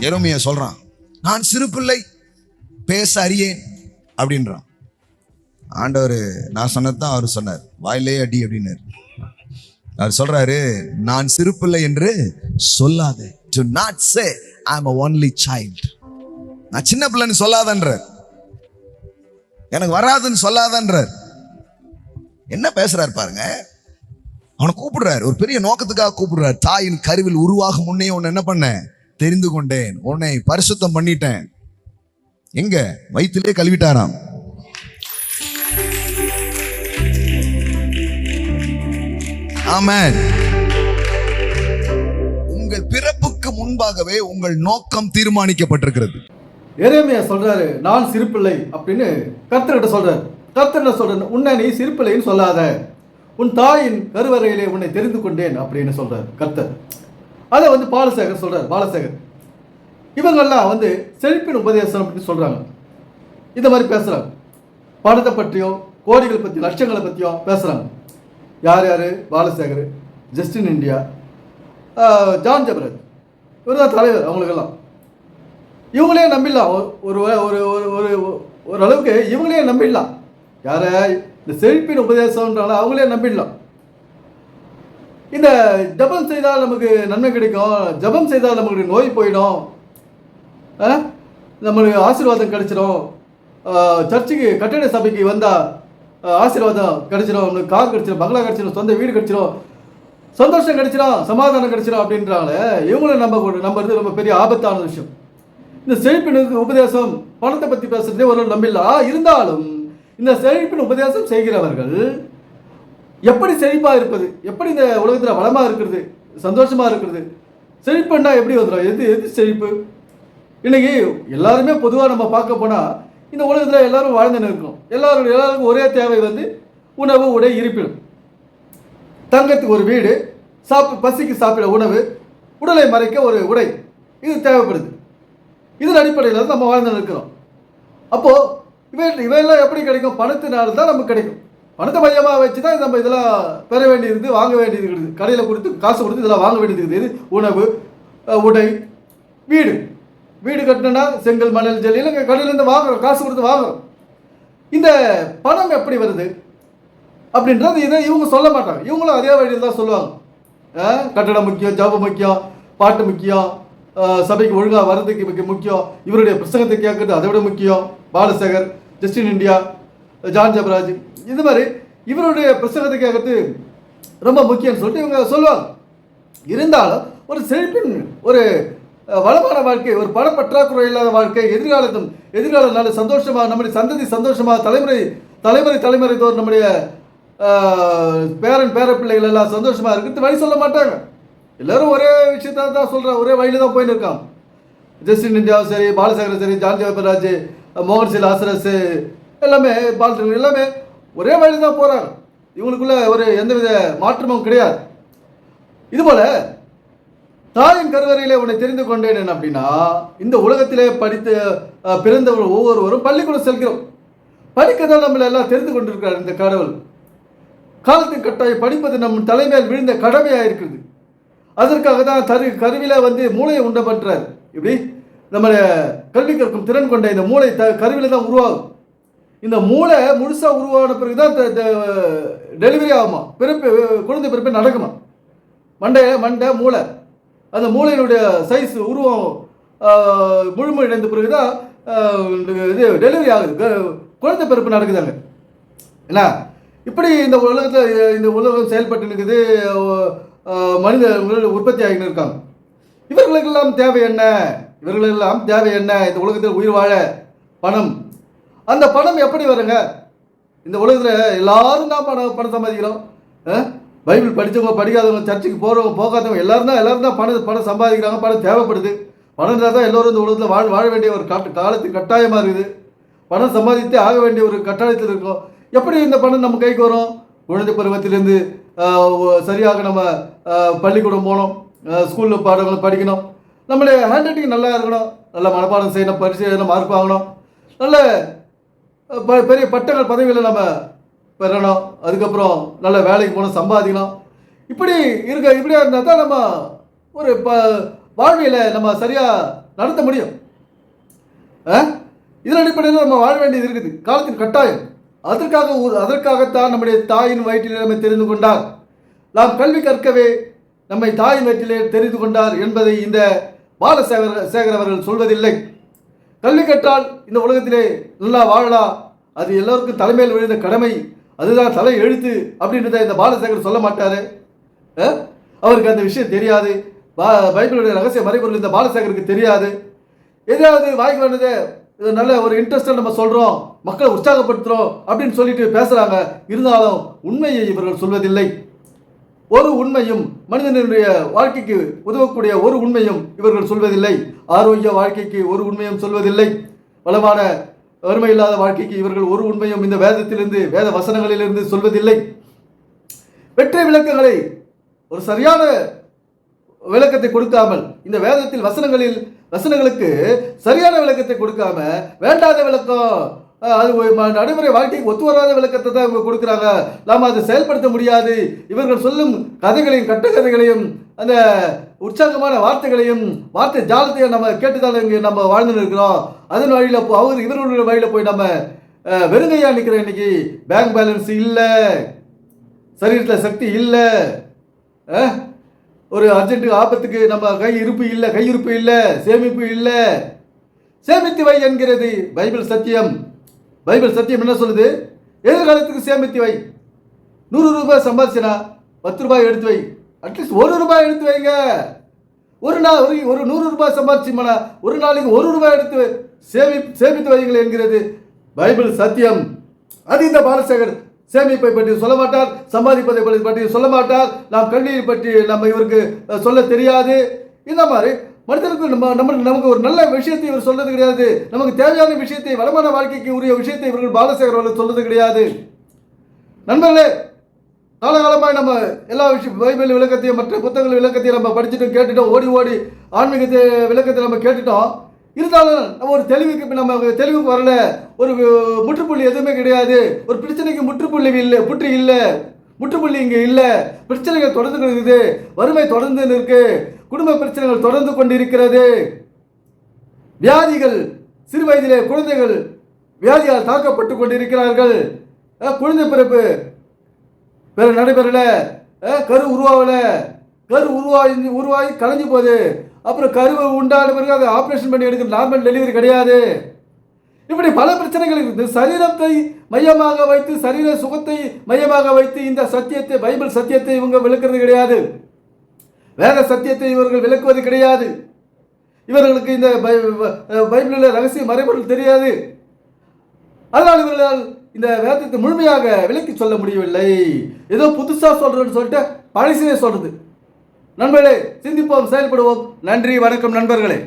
எருமைய சொல்றான் நான் சிறு பிள்ளை பேச அறியேன் அப்படின்றான். ஆண்டவர் நான் சொன்னதுதான் அவர் சொன்னார். வாயிலே அடி அப்படின்னாரு. அவர் சொல்றாரு நான் சிறு பிள்ளை என்று சொல்லாதே. Do not say I am only child நான் சின்ன பிள்ளைன்னு சொல்லாதன்றார். எனக்கு வராதுன்னு சொல்லாதன்றார். என்ன பேசுறாரு பாருங்க. அவனை கூப்பிடுறாரு. ஒரு பெரிய நோக்கத்துக்காக கூப்பிடுறாரு. தாயின் கருவில் உருவாகும் முன்னே உன்னை என்ன பண்ணேன் தெரிந்து கொண்டேன். உன்னை பரிசுத்தம் பண்ணிட்டேன். எங்க? வயிற்றிலே கழுவிட்டாராம். ஆமென். உங்கள் பிறப்புக்கு முன்பாகவே உங்கள் நோக்கம் தீர்மானிக்கப்பட்டிருக்கிறது. எரேமியா சொல்றாரு நான் சிறுப்பிள்ளை அப்படின்னு கர்த்தர்கிட்ட சொல்றாரு. கர்த்தர் என்ன சொல்றாரு உன்னை நீ சிறுப்பிள்ளைன்னு சொல்லாத. உன் தாயின் கருவறையிலே உன்னை தெரிந்து கொண்டேன் அப்படின்னு சொல்றாரு கர்த்தர். அதை வந்து பாலசேகர் சொல்கிறார் பாலசேகர். இவங்கெல்லாம் வந்து செழிப்பின் உபதேசம் அப்படின்னு சொல்கிறாங்க இந்த மாதிரி பேசுகிறாங்க பணத்தை பற்றியும் கோடிகள் பற்றி லட்சங்களை பற்றியும் பேசுகிறாங்க யார் யார்? Balasekar Justin India John Jabarath. இவர் தான் தலைவர் அவங்களுக்கெல்லாம். இவங்களே நம்பிடலாம். ஒரு ஒரு ஒரு ஒரு ஒரு ஓரளவுக்கு இவங்களே நம்பிடலாம். யாரை இந்த செழிப்பின் உபதேசம்ன்றால அவங்களே நம்பிடலாம். இந்த ஜபம் செய்தால் நமக்கு நன்மை கிடைக்கும். ஜபம் செய்தால் நமக்கு நோய் போயிடும். ஆ? நம்மளுக்கு ஆசீர்வாதம் கிடைச்சிடும் சர்ச்சுக்கு கட்டட சபைக்கு வந்தால் ஆசீர்வாதம் கிடைச்சிடும் நம்மளுக்கு கார் கிடைச்சிடும் பங்களா கிடைச்சிடும் சொந்த வீடு கிடைச்சிடும் சந்தோஷம் கிடைச்சிடும் சமாதானம் கிடைச்சிடும் அப்படின்றாங்களே இவங்கள நம்ப நம்புறது ரொம்ப பெரிய ஆபத்தான விஷயம். இந்த செழிப்பின் உபதேசம் பணத்தை பற்றி பேசுறதே ஒரு நம்பிடலாம் இருந்தாலும் இந்த செழிப்பின் உபதேசம் செய்கிறவர்கள் எப்படி செழிப்பாக இருப்பது? எப்படி இந்த உலகத்தில் வளமாக இருக்கிறது? சந்தோஷமாக இருக்கிறது? செழிப்புன்னா எப்படி வந்துடும் எது எது செழிப்பு? இன்னைக்கு எல்லாருமே பொதுவாக நம்ம பார்க்க போனால் இந்த உலகத்தில் எல்லாரும் வாழ்ந்துன்னு இருக்கோம். எல்லாரும் எல்லாருக்கும் ஒரே தேவை வந்து உணவு உடை இருப்பிடும். தங்கத்துக்கு ஒரு வீடு சாப்பி பசிக்கு சாப்பிட உணவு உடலை மறைக்க ஒரு உடை. இது தேவைப்படுது. இதன் அடிப்படையில் தான் நம்ம வாழ்ந்து இருக்கிறோம். அப்போது இவை இவையெல்லாம் எப்படி கிடைக்கும்? பணத்தினால தான் நமக்கு கிடைக்கும். பணத்தை மையமாக வச்சு தான் நம்ம இதெல்லாம் பெற வேண்டியது வாங்க வேண்டியது இருக்குது கடையில் கொடுத்து காசு கொடுத்து இதெல்லாம் வாங்க வேண்டியது இருக்குது இது உணவு உடை வீடு. வீடு கட்டணும்னா செங்கல் மணல் ஜல்லி இல்லைங்க கடையிலேருந்து வாங்குறோம் காசு கொடுத்து வாங்குறோம். இந்த பணம் எப்படி வருது? அப்படின்றது இதை இவங்க சொல்ல மாட்டாங்க. இவங்களும் அதே வழியில் தான் சொல்லுவாங்க. கட்டடம் முக்கியம் ஜாபு முக்கியம் பாட்டு முக்கியம் சபைக்கு ஒழுங்காக வர்றதுக்கு முக்கியம் இவருடைய புஸ்தகத்தை கேட்கறது அதை விட முக்கியம். Balasekar Justin India John Jabaraj. இது மாதிரி இவருடைய புஸ்தகத்தை கேட்கறது ரொம்ப முக்கியம்னு சொல்லிட்டு இவங்க சொல்லுவாங்க. இருந்தாலும் ஒரு செழிப்பின் ஒரு வளமான வாழ்க்கை ஒரு பண பற்றாக்குறை இல்லாத வாழ்க்கை எதிர்காலத்தும் எதிர்கால நல்ல சந்தோஷமாக நம்முடைய சந்ததி சந்தோஷமாக தலைமுறை தலைமுறை தலைமுறை தோறும் நம்முடைய பேரன் பேர பிள்ளைகள் எல்லாம் சந்தோஷமாக இருக்கிறது வழி சொல்ல மாட்டாங்க. எல்லோரும் ஒரே விஷயத்த தான் சொல்கிறாங்க ஒரே வழியில தான் போயின்னு இருக்காங்க ஜஸ்டின் இந்தியாவும் சரி பாலசேகரன் சரி ஜான் ஜெயபராஜ் மோகன் சில் ஆசரஸ் எல்லாமே பாலசேகரன் எல்லாமே ஒரே வழியில் தான் போகிறாங்க இவங்களுக்குள்ள ஒரு எந்தவித மாற்றமும் கிடையாது. இதுபோல் தாயின் கருவறையில் உன்னை தெரிந்து கொண்டேன் என்ன அப்படின்னா இந்த உலகத்திலே படித்து அஹ், பிறந்தவர்கள் ஒவ்வொருவரும் பள்ளிக்கூடம் செல்கிறோம். படிக்க தான் நம்மளை எல்லாம் தெரிந்து கொண்டிருக்கிறார் இந்த கடவுள். காலத்தின் கட்டாயம் படிப்பது நம் தலைமையில் விழுந்த கடமையாக இருக்குது அதற்காக தான் தரு கருவியில் வந்து மூளையை உண்ட பண்றார். இப்படி நம்மளை கல்வி கற்கும் திறன் கொண்ட இந்த மூளை த கருவியில் தான் உருவாகும். இந்த மூளை முழுசாக உருவான பிறகு தான் டெலிவரி ஆகுமா? பிறப்பு குழந்தை பிறப்பு நடக்குமா? மண்டை மண்டை மூளை. அந்த மூளையினுடைய சைஸ் உருவம் முழுமையடைந்த பிறகு தான் இது டெலிவரி ஆகுது. குழந்தை பிறப்பு நடக்குதாங்க. என்ன? இப்படி இந்த உலகத்தில் இந்த உலகம் செயல்பட்டு இருக்குது மனித மனிதர்கள் உற்பத்தி ஆகின்னு இருக்காங்க. இவர்களுக்கெல்லாம் தேவை என்ன? இவர்களுக்கெல்லாம் தேவை என்ன? இந்த உலகத்தில் உயிர் வாழ பணம் அந்த பணம் எப்படி வருங்க? இந்த உலகத்தில் எல்லாரும் தான் பணம் பணம் சம்பாதிக்கிறோம். பைபிள் படித்தவங்க படிக்காதவங்க சர்ச்சுக்கு போகிறவங்க போகாதவங்க எல்லாரும் தான் எல்லாரும் தான் பணம் பணம் சம்பாதிக்கிறாங்க பணம் தேவைப்படுது. பணம் இருந்தால் தான் எல்லோரும் இந்த உலகத்தில் வாழ வாழ வேண்டிய ஒரு காட்டு காலத்து கட்டாயமாக இருக்குது. பணம் சம்பாதித்தே ஆக வேண்டிய ஒரு கட்டாயத்தில் இருக்கும். எப்படி இந்த பணம் நம்ம கைக்கு வரும்? குழந்தை பருவத்திலேருந்து சரியாக நம்ம பள்ளிக்கூடம் போகணும் ஸ்கூலில் பாடங்களை படிக்கணும். நம்மளுடைய ஹேண்ட் ரைட்டிங் நல்லா இருக்கணும். நல்ல மனப்பாடம் செய்யணும் பரிசு மார்க் வாங்கணும். நல்ல பெரிய பட்டங்கள் பதவிகளை நம்ம பெறணும் அதுக்கப்புறம் நல்ல வேலைக்கு போகணும் சம்பாதிக்கணும் இப்படி இருக்க இப்படியா இருந்தால் தான் நம்ம ஒரு இப்போ வாழ்வியலை நம்ம சரியாக நடத்த முடியும். ஆ? இதன் அடிப்படையில் நம்ம வாழ வேண்டியது இருக்குது. காலத்தின் கட்டாயம். அதற்காக ஒரு- அதற்காகத்தான் நம்முடைய தாயின் வயிற்றிலே நம்மை தெரிந்து கொண்டார். நாம் கல்வி கற்கவே நம்மை தாயின் வயிற்றிலே தெரிந்து கொண்டார் என்பதை இந்த பாலசேகர சேகர் அவர்கள் சொல்வதில்லை. கல்வி கற்றால் இந்த உலகத்திலே நல்லா வாழலாம் அது எல்லோருக்கும் தலைமையில் விழுந்த கடமை. அதுதான் தலை எழுத்து அப்படின்றத இந்த பாலசேகர் சொல்ல மாட்டார். அவருக்கு அந்த விஷயம் தெரியாது. பா- பைபிளுடைய ரகசிய மறைபொருள் இந்த பாலசேகருக்கு தெரியாது. எதாவது வாய்க்கு வந்தது இது நல்ல ஒரு இன்ட்ரெஸ்டாக நம்ம சொல்கிறோம் மக்களை உற்சாகப்படுத்துகிறோம் அப்படின்னு சொல்லிட்டு பேசுகிறாங்க இருந்தாலும் உண்மையை இவர்கள் சொல்வதில்லை. ஒரு உண்மையும் மனிதனுடைய வாழ்க்கைக்கு உதவக்கூடிய ஒரு உண்மையும் இவர்கள் சொல்வதில்லை. ஆரோக்கிய வாழ்க்கைக்கு ஒரு உண்மையும் சொல்வதில்லை. வளமான வறுமை இல்லாத வாழ்க்கைக்கு இவர்கள் ஒரு உண்மையும் இந்த வேதத்திலிருந்து வேத வசனங்களிலிருந்து சொல்வதில்லை. வெற்றி விளக்கங்களை ஒரு சரியான விளக்கத்தை கொடுக்காமல் இந்த வேதத்தில் வசனங்களில் வசனங்களுக்கு சரியான விளக்கத்தை கொடுக்காம வேண்டாத விளக்கம் அது நடைமுறை வாழ்க்கைக்கு ஒத்து வராத விளக்கத்தை தான் இவங்க கொடுக்குறாங்க. நாம் அதை செயல்படுத்த முடியாது. இவர்கள் சொல்லும் கதைகளையும் கட்டுக்கதைகளையும் அந்த உற்சாகமான வார்த்தைகளையும் வார்த்தை ஜாலத்தையும் நம்ம கேட்டுதான் இங்கே நம்ம வாழ்ந்துன்னு இருக்கிறோம். அதன் வழியில் போ அவர் இவர்களுடைய வழியில் போய் நம்ம வெறுங்கையாக நிற்கிறோம் இன்னைக்கு பேங்க் பேலன்ஸ் இல்லை. சரீரத்தில் சக்தி இல்லை. ஒரு அர்ஜென்ட் ஆபத்துக்கு நம்ம கை இருப்பு இல்லை கையிருப்பு இல்லை சேமிப்பு இல்லை. சேமித்து வை என்கிறது பைபிள் சத்தியம். பைபிள் சத்தியம் என்ன சொல்லுது? எதிர்காலத்துக்கு சேமித்து வை. நூறு ரூபாய் சம்பாதிச்சனா பத்து ரூபாய் எடுத்து வை. அட்லீஸ்ட் ஒரு ரூபாய் எடுத்து வைங்க. ஒரு நாள் ஒரு ஒரு நூறு ரூபாய் சம்பாதிச்சுமானா ஒரு நாளைக்கு ஒரு ரூபாய் எடுத்து சேமி சேமித்து வையுங்கள் என்கிறது பைபிள் சத்தியம். அது இந்த பாலசேகர் சேமிப்பை பற்றி சொல்ல மாட்டார் சம்பாதிப்பதை பற்றி சொல்ல மாட்டார். நாம் கல்வியை பற்றி நம்ம இவருக்கு சொல்ல தெரியாது. இந்த மாதிரி மனிதனுக்கு நம்ம நம்ம நமக்கு ஒரு நல்ல விஷயத்தை இவர் சொல்றது கிடையாது. நமக்கு தேவையான விஷயத்தை வளமான வாழ்க்கைக்கு உரிய விஷயத்தை இவர்கள் பாலசேகர் அவர்கள் சொல்றது கிடையாது. நண்பர்களே காலகாலமாக நம்ம எல்லா விஷயம் பைபிள் விளக்கத்தையும் மற்ற புத்தகங்கள் விளக்கத்தையும் நம்ம படிச்சுட்டு கேட்டுட்டோம் ஓடி ஓடி ஆன்மீகத்தை விளக்கத்தை நம்ம கேட்டுட்டோம். இருந்தாலும் நம்ம ஒரு தெளிவுக்கு நம்ம தெளிவுக்கு வரல. ஒரு முற்றுப்புள்ளி எதுவுமே கிடையாது. ஒரு பிரச்சனைக்கு முற்றுப்புள்ளி இல்லை புற்று இல்லை முற்றுப்புள்ளி இங்கே இல்லை. பிரச்சனைகள் தொடர்ந்து இருக்குது வறுமை தொடர்ந்து இருக்குது குடும்ப பிரச்சனைகள் தொடர்ந்து கொண்டிருக்கிறது. வியாதிகள் சிறு வயதிலே குழந்தைகள் வியாதியால் தாக்கப்பட்டு கொண்டிருக்கிறார்கள். குழந்தை பிறப்பு பிற நடைபெறல. கரு உருவாகல. கரு உருவாகி உருவாகி கலைஞ்சு போகுது. அப்புறம் கருவை உண்டான பிறகு அதை ஆப்ரேஷன் பண்ணி எடுக்கிற நார்மல் டெலிவரி கிடையாது. இப்படி பல பிரச்சனைகள் இருக்குது. சரீரத்தை மையமாக வைத்து சரீர சுகத்தை மையமாக வைத்து இந்த சத்தியத்தை பைபிள் சத்தியத்தை இவங்க விளக்குறது கிடையாது. வேத சத்தியத்தை இவர்கள் விளக்குவது கிடையாது. இவர்களுக்கு இந்த பை- பைபிளில் ரகசிய மறைபொருள் தெரியாது. அதனால் இவர்களால் இந்த வேதத்தை முழுமையாக விளக்கி சொல்ல முடியவில்லை. ஏதோ புதுசாக சொல்றேன்னு சொல்லிட்டு பழசிலே சொல்றது. நண்பர்களே சிந்திப்போம் செயல்படுவோம். நன்றி வணக்கம் நண்பர்களே.